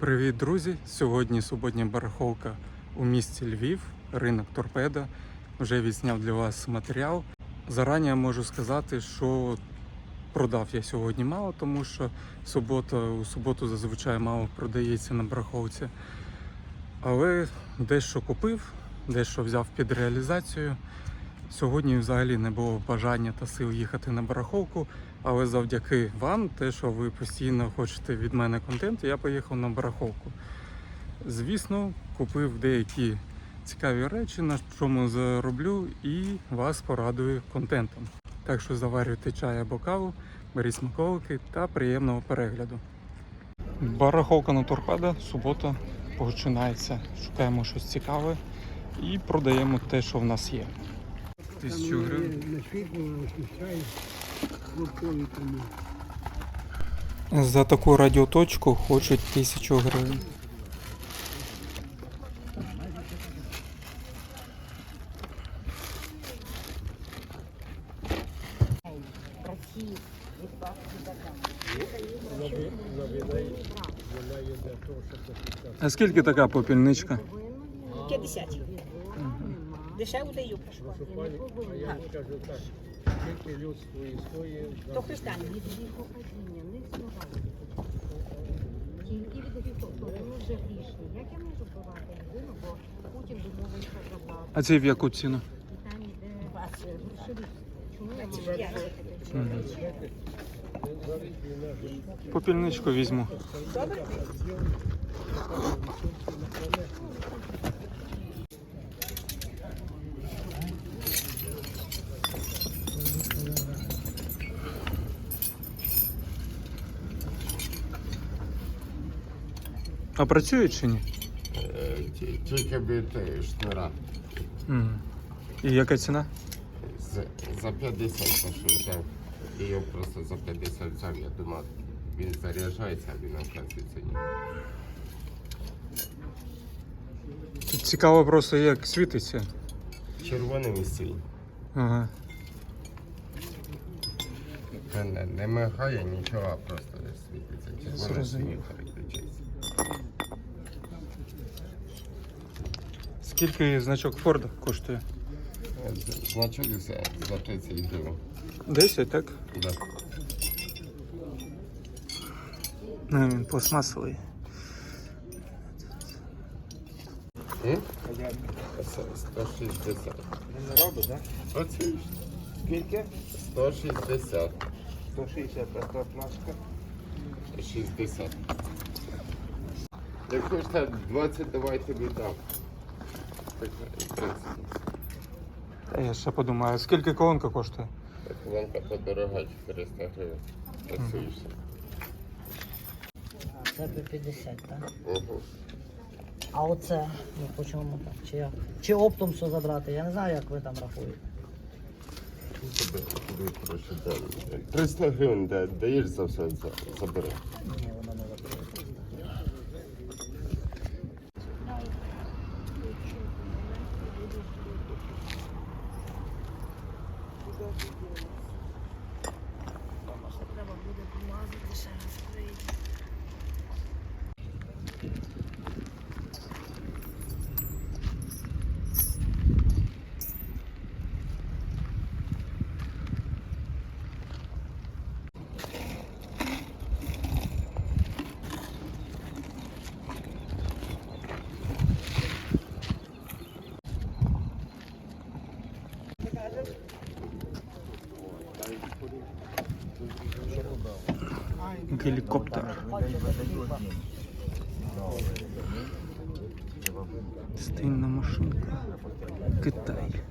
Привіт, друзі! Сьогодні суботня барахолка у місті Львів, ринок Торпеда. Вже відзняв для вас матеріал. Зарані можу сказати, що продав я сьогодні мало, тому що субота, у суботу зазвичай мало продається на барахолці. Але дещо купив, дещо взяв під реалізацію. Сьогодні взагалі не було бажання та сил їхати на барахолку, але завдяки вам, те, що ви постійно хочете від мене контент, я поїхав на барахолку. Звісно, купив деякі цікаві речі, на чому зароблю, і вас порадую контентом. Так що заварюйте чай або каву, беріть смаколики та приємного перегляду. Барахолка на торпеда, субота починається. Шукаємо щось цікаве і продаємо те, що в нас є. Тисячу гривень. На світло освіщає навколо тому. За таку радіоточку хочуть тисячу гривень. А скільки така попільничка? 50. Дешево даю, прошу. Я скажу так, тільки людство існує. То Христа. Тільки від то вони вже грішні. Як я можу вбивати людину, бо Путін домовився забрати. А ці в яку ціну? І там іде Вас. грошові. Чому я можу? П'ять. Попільничку візьму. Добре? А працюють чи ні? Тільки е, шнура. Мгм. І яка ціна? З- За 50 то, що взяв. І його просто за 50 взяв. Я думав, він заряджається, а він оказується ні. Тут цікаво просто як світиться. Червоним і. Ага. Не, не мигає нічого, а просто світиться. Червоним Зрозумів. синім Скільки значок Форда коштує? Значок за, за 30 гривень. 10, так? Да. Ну, він пластмасовий. М? Це 160. Не робить, так? Оце ж Скільки? 160. 160, а та плашка. 60. Як хочете 20, давайте віддам. Так, 30. Та я ще подумаю, скільки колонка коштує? Колонка подорога 400 гривень. Працюєшся. Це по 50, так? Угу. А оце, ну по чому так? Чи, як? Чи оптом все забрати? Я не знаю, як ви там рахуєте. Тобі, тобі коротше, да- 300 гривень да- даєш за все, за, забери. Ні, воно не забере. Гелікоптер. Стильна машинка. Китай.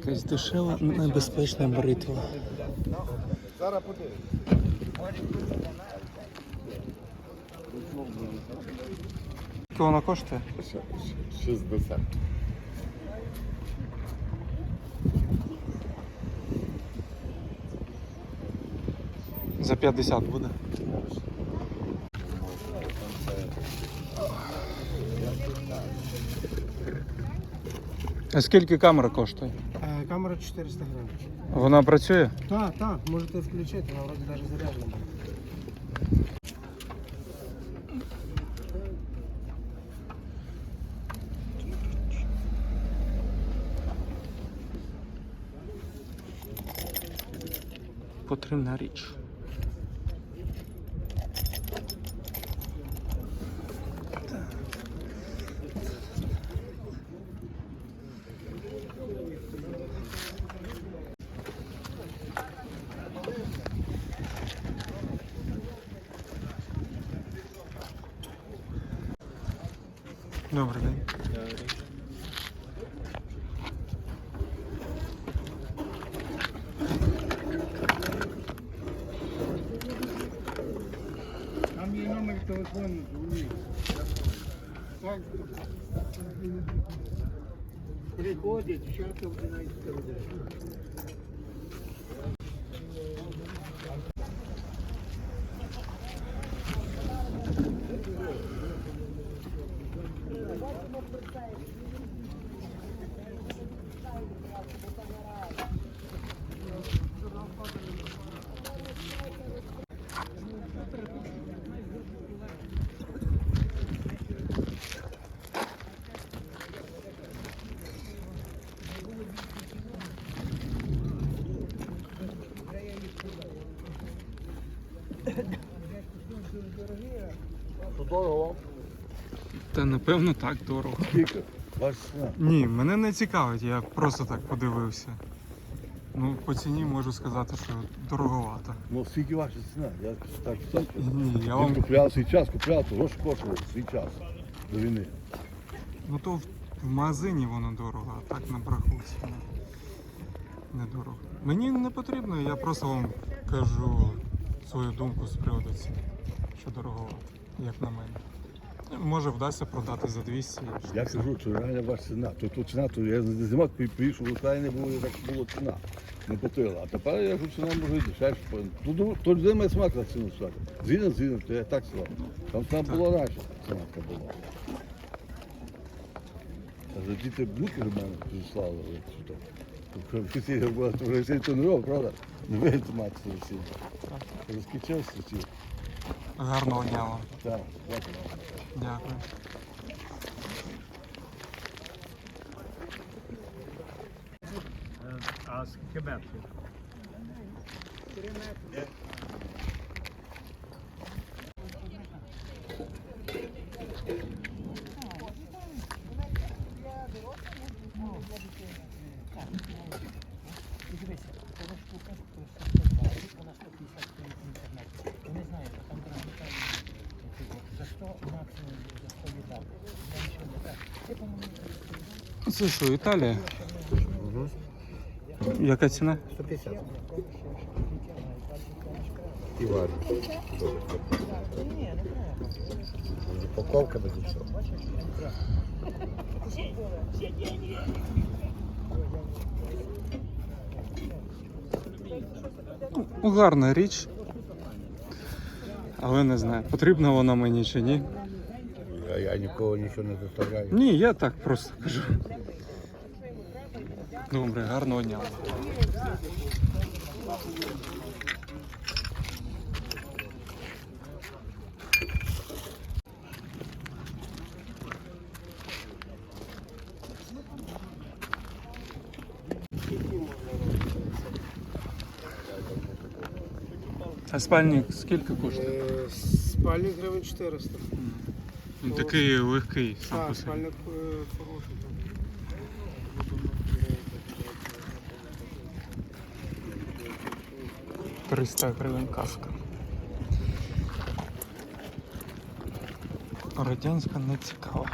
Якась дешева, небезпечна бритва. Зараз подивимось. Вона коштує? 60. За 50 буде. А скільки камера коштує? Е, Камера 400 гривень. Вона працює? Так, так, можете включити, вона вроді навіть заряджена. Потрібна річ. Добрий день. Там є номер телефону, дзвоніть. Так. Приходять, чата вже навіть передають. Спасибо, напевно так дорого. Ваш Ні, мене не цікавить, я просто так подивився. Ну, по ціні можу сказати, що дороговато. Ну, скільки ваша ціна? Я так так. Ні, я Я вам. купляв свій час, купляв, то гроші коштував свій час до війни. Ну то в, в магазині воно дорого, а так на браху ціна. Недорого. Мені не потрібно, я просто вам кажу свою думку з приводу ціни, що дороговато, як на мене. Може вдасться продати за 200. Я кажу, що реальна ваша ціна. То, то ціна, то я не зима приїхав в Україні, було так було ціна. Не платила. А тепер я кажу, ціна може дешевше. То, то, то має смак на ціну сказати. Згідно, згідно, то я так сказав. Там ціна була раніше, ціна була. А за діти внуки до мене прислали. сюди. Всі була, то вже то не робив, правда? Не вийти мати всі. Розкічався ці. Гарного дня вам. Так, дякую. Дякую. А скільки Це що, Італія? Яка ціна? 150. І важно. Упаковка без нічого. Ну, гарна річ. Але не знаю, потрібна вона мені чи ні. Я, я нікого нічого не заставляю. Ні, я так просто кажу. Добре, гарного дня. А спальник скільки коштує? Е, Спальник гривень 400. Він такий легкий Так, собі. спальник е, хороший. Триста 300 гривень каска. Радянська не цікава.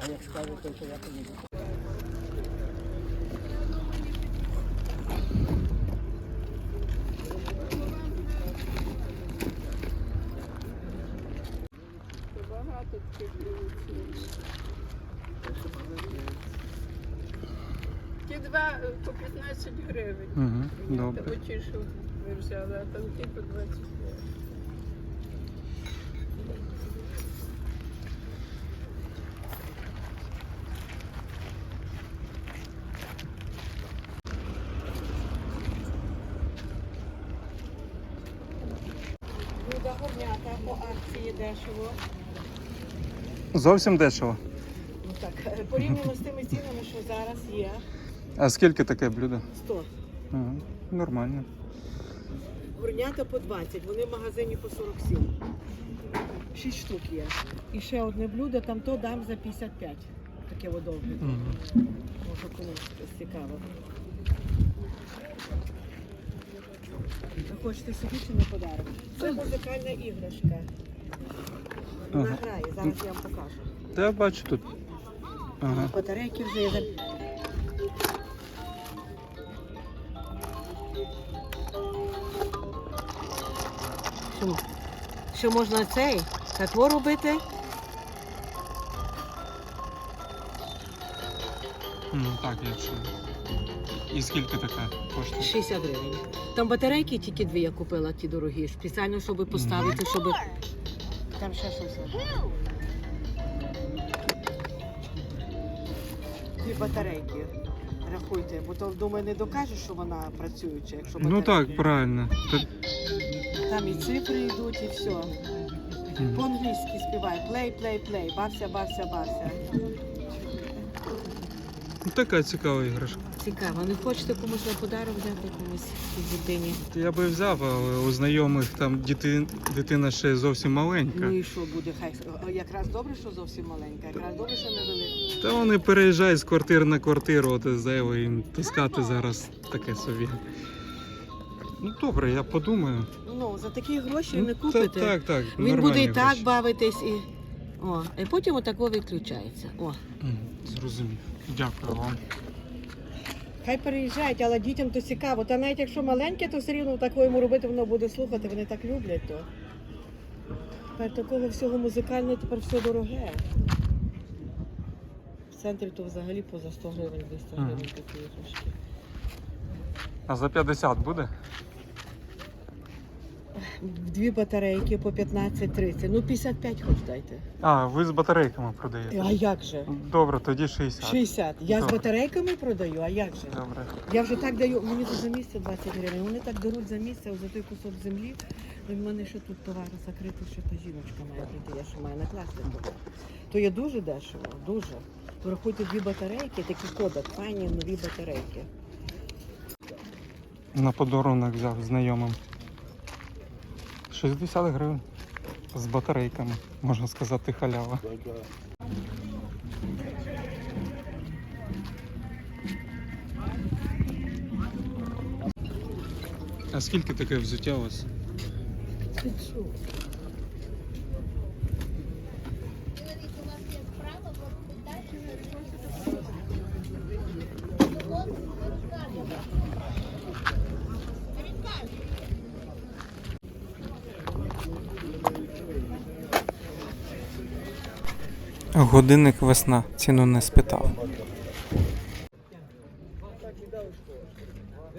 А як скажете, то я поїду. Багато таких Ті два е, по 15 гривень. Угу, добре. Тому ті, що ви взяли, а там ті по 25. Зовсім дешево. Ну так, е, порівняно з тими цінами, що зараз є. А скільки таке блюдо? 100. Угу. Нормально. Горнята по 20, вони в магазині по 47. 6 штук є. І ще одне блюдо, там то дам за 55. Таке водовне. Угу. Може комусь цікаво. А Хочете собі чи на подарок? Це музикальна іграшка. Вона Ага. грає, зараз я вам покажу. Та я бачу тут. Ага. Батарейки вже є. Що, що можна цей татво робити? Ну так, я чую. І скільки таке коштує? 60 гривень. Там батарейки тільки дві я купила, ті дорогі, спеціально, щоб поставити, щоб. Там ще щось. Дві батарейки. Рахуйте, бо то думаю, не докажеш, що вона працююча, якщо Ну так, правильно. Та- Там і цифри йдуть, і все. Мгм. По-англійськи співай. Плей, плей, плей. Бався, бався, бався. Ну, Така цікава іграшка. Цікаво. Не хочете комусь на подарок взяти комусь дитині? Я би взяв, але у знайомих там діти, дитина ще зовсім маленька. Ну і що буде? Хай якраз добре, що зовсім маленька, якраз добре, що невелика. Та вони переїжджають з квартири на квартиру, от зайво їм таскати зараз таке собі. Ну добре, я подумаю. Ну, за такі гроші Ну, не та- купите. Так, так. Він буде і так гроші. бавитись і. О, і потім отако виключається. О. Зрозумів. Дякую вам. Хай переїжджають, але дітям то цікаво. Та навіть якщо маленьке, то все рівно такого йому робити, воно буде слухати, вони так люблять то. Тепер такого всього музикального, тепер все дороге. В центрі то взагалі поза 100 гривень, 200 гривень такі трошки. А за 50 буде? Дві батарейки по 15-30. Ну 55 хоч дайте. А, ви з батарейками продаєте. А як же? Добре, тоді 60. 60. Я з Добре. батарейками продаю, а як же? Добре. Я вже так даю, мені тут за місце 20 гривень. Вони так беруть за місце, за той кусок землі. В мене ще тут товар закритий, що та жіночка має прийти, я ще маю накласти туди. То є дуже дешево, дуже. Врахуйте дві батарейки, такі кодек, файні нові батарейки. На подарунок взяв знайомим. 60 гривень. З батарейками, можна сказати, халява. А скільки таке взуття у вас? Годинник весна, ціну не спитав.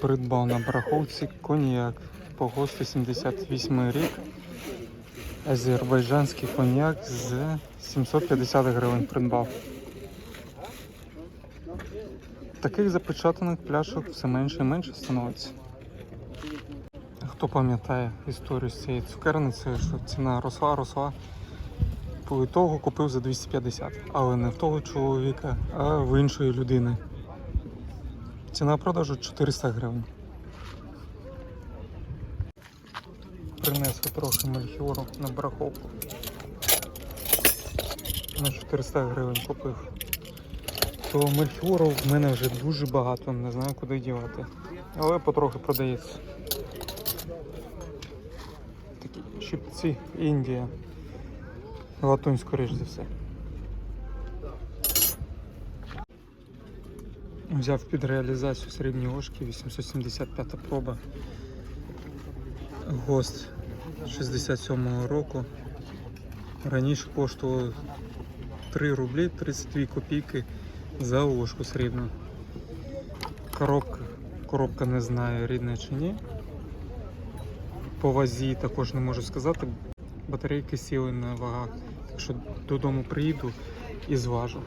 Придбав на бараховці коньяк по ГОСТу 78 рік. Азербайджанський коньяк з 750 гривень придбав. Таких запечатаних пляшок все менше і менше становиться. Хто пам'ятає історію з цією цукерницею, що ціна росла, росла. По ітогу купив за 250, але не в того чоловіка, а в іншої людини. Ціна продажу 400 гривень. Принесли трохи мельхіору на бараховку. На 400 гривень купив. То мельхіору в мене вже дуже багато, не знаю куди дівати. Але потрохи продається. Такі щипці Індія. Латунь, скоріш за все. Взяв під реалізацію середні ложки 875 проба. ГОСТ 67-го року. Раніше коштувало 3 рублі 32 копійки за ложку срібну. Коробка, коробка не знаю, рідна чи ні. По вазі також не можу сказати. Батарейки сіли на вагах. Так що додому приїду і зважу.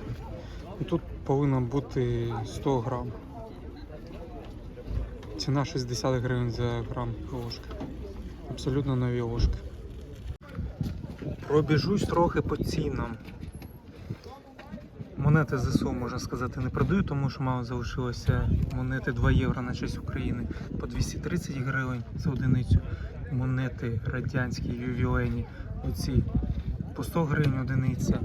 І тут повинно бути 100 грам. Ціна 60 гривень за грам ложки. Абсолютно нові ложки. Пробіжусь трохи по цінам. Монети ЗСУ, можна сказати, не продаю, тому що мало залишилося монети 2 євро на честь України по 230 гривень за одиницю. Монети радянські, ювілейні, оці по 100 гривень одиниця,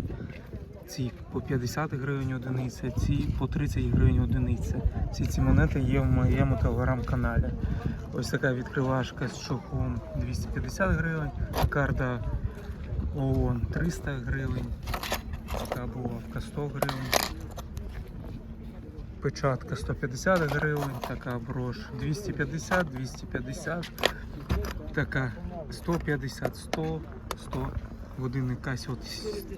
ці по 50 гривень одиниця, ці по 30 гривень одиниця. Всі ці монети є в моєму телеграм-каналі. Ось така відкривашка з чохлом 250 гривень, карта ООН 300 гривень, така булавка 100 гривень, печатка 150 гривень, така брош 250, 250, така 150, 100, 100. Годинник Casio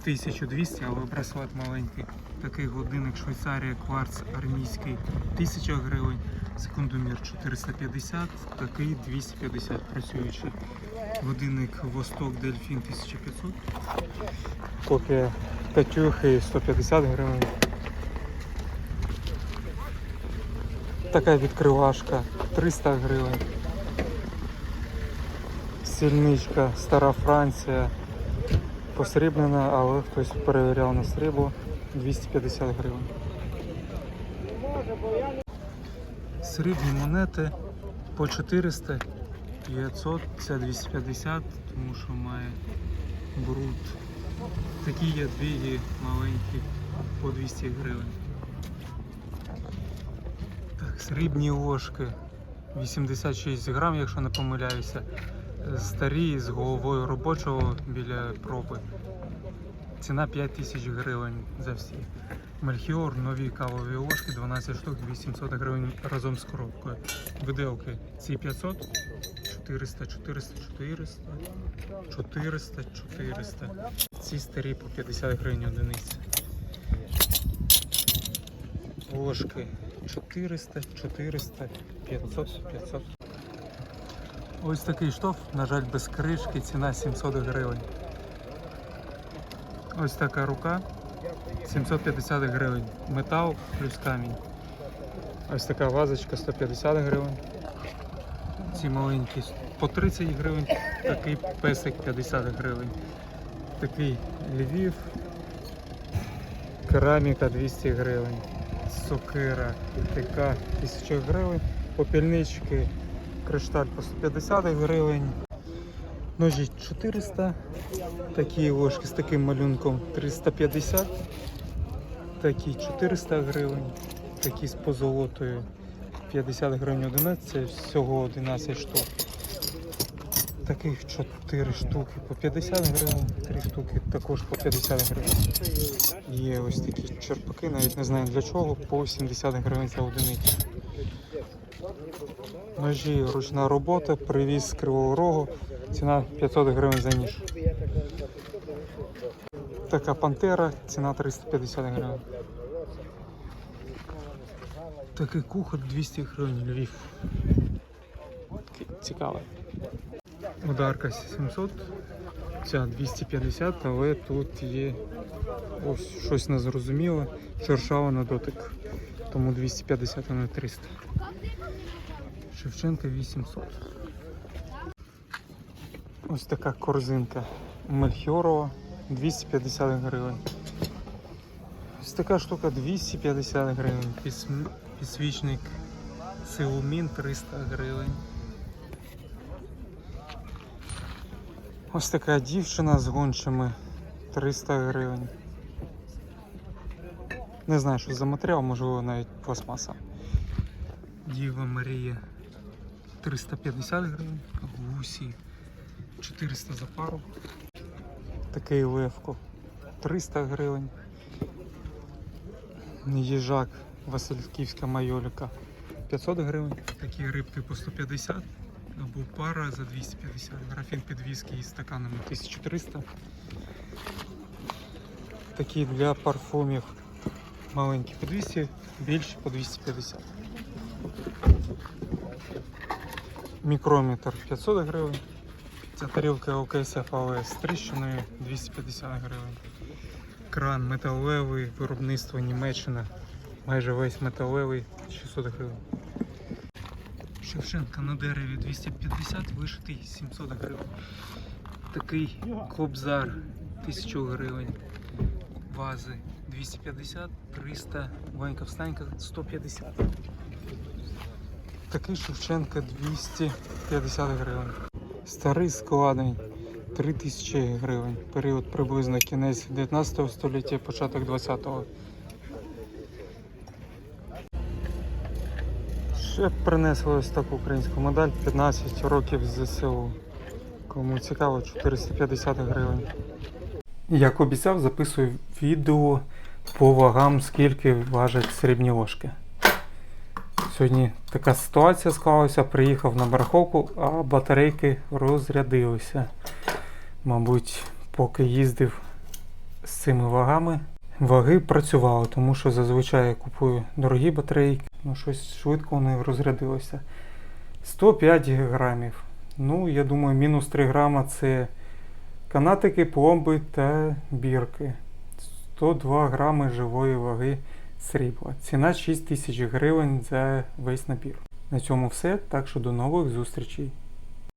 1200, але браслет маленький. Такий годинник Швейцарія Кварц армійський 1000 гривень, секундомір 450, такий 250 працюючий. Годинник Восток Дельфін 1500. Копія Катюхи 150 гривень. Така відкривашка 300 гривень. Сільничка Стара Франція. Посріблена, але хтось перевіряв на срібло 250 гривень. Срібні монети по 400, 500, це 250, тому що має бруд. Такі є дві маленькі по 200 гривень. Так, срібні ложки 86 грам, якщо не помиляюся. Старі з головою робочого біля проби. Ціна 5 тисяч гривень за всі. Мельхіор, нові кавові ложки, 12 штук, 800 гривень разом з коробкою. Виделки ці 500, 400, 400, 400, 400, 400. Ці старі по 50 гривень одиниці. Ложки 400, 400, 500, 500. Ось такий штоф, на жаль, без кришки, ціна 700 гривень. Ось така рука 750 гривень. Метал плюс камінь. Ось така вазочка 150 гривень. Ці маленькі по 30 гривень, такий песик 50 гривень. Такий Львів. Кераміка 200 гривень. Сокира ТК 1000 гривень. Попільнички кришталь по 150 гривень. Ножі 400. Такі ложки з таким малюнком 350. Такі 400 гривень. Такі з позолотою 50 гривень 11, це всього 11 штук. Таких 4 штуки по 50 гривень, 3 штуки також по 50 гривень. Є ось такі черпаки, навіть не знаю для чого, по 70 гривень за одиницю. Ножі ручна робота, привіз з Кривого Рогу, ціна 500 гривень за ніж. Така пантера, ціна 350 гривень. Такий кухар 200 гривень Львів. Цікавий. Ударка 700, ця 250, але тут є ось щось незрозуміле, шершава на дотик. Тому 250 а не 300. Шевченка 800. Ось така корзинка Мельхіорова 250 гривень. Ось така штука 250 гривень. Підсвічник Силумін 300 гривень. Ось така дівчина з гончими 300 гривень. Не знаю, що за матеріал, можливо, навіть пластмаса. Діва Марія 350 гривень, гусі 400 за пару. Такий левко 300 гривень. Їжак Васильківська майоліка 500 гривень. Такі рибки по 150. або пара за 250. Графін підвіски із стаканами 1300. Такі для парфумів маленькі по 200, більші по 250. Мікрометр 500 гривень. Ця тарілка ОКСФ АОС з тріщиною 250 гривень. Кран металевий, виробництво Німеччина. Майже весь металевий 600 гривень. Шевченка на дереві 250, вишитий 700 гривень. Такий кобзар 1000 гривень. Вази 250, 300, Ванька встанька 150. Такий Шевченка 250 гривень. Старий складень 3000 гривень. Період приблизно кінець 19 століття, початок 20-го. Ще принесли ось таку українську модель 15 років ЗСУ. Кому цікаво, 450 гривень. Як обіцяв, записую відео по вагам, скільки важать срібні ложки. Сьогодні така ситуація склалася, приїхав на барахолку, а батарейки розрядилися. Мабуть, поки їздив з цими вагами, ваги працювали, тому що зазвичай я купую дорогі батарейки, ну щось швидко вони розрядилися. 105 грамів. Ну, я думаю, мінус 3 грама це канатики, пломби та бірки. 102 грами живої ваги срібла. Ціна 6 тисяч гривень за весь набір. На цьому все. Так що до нових зустрічей.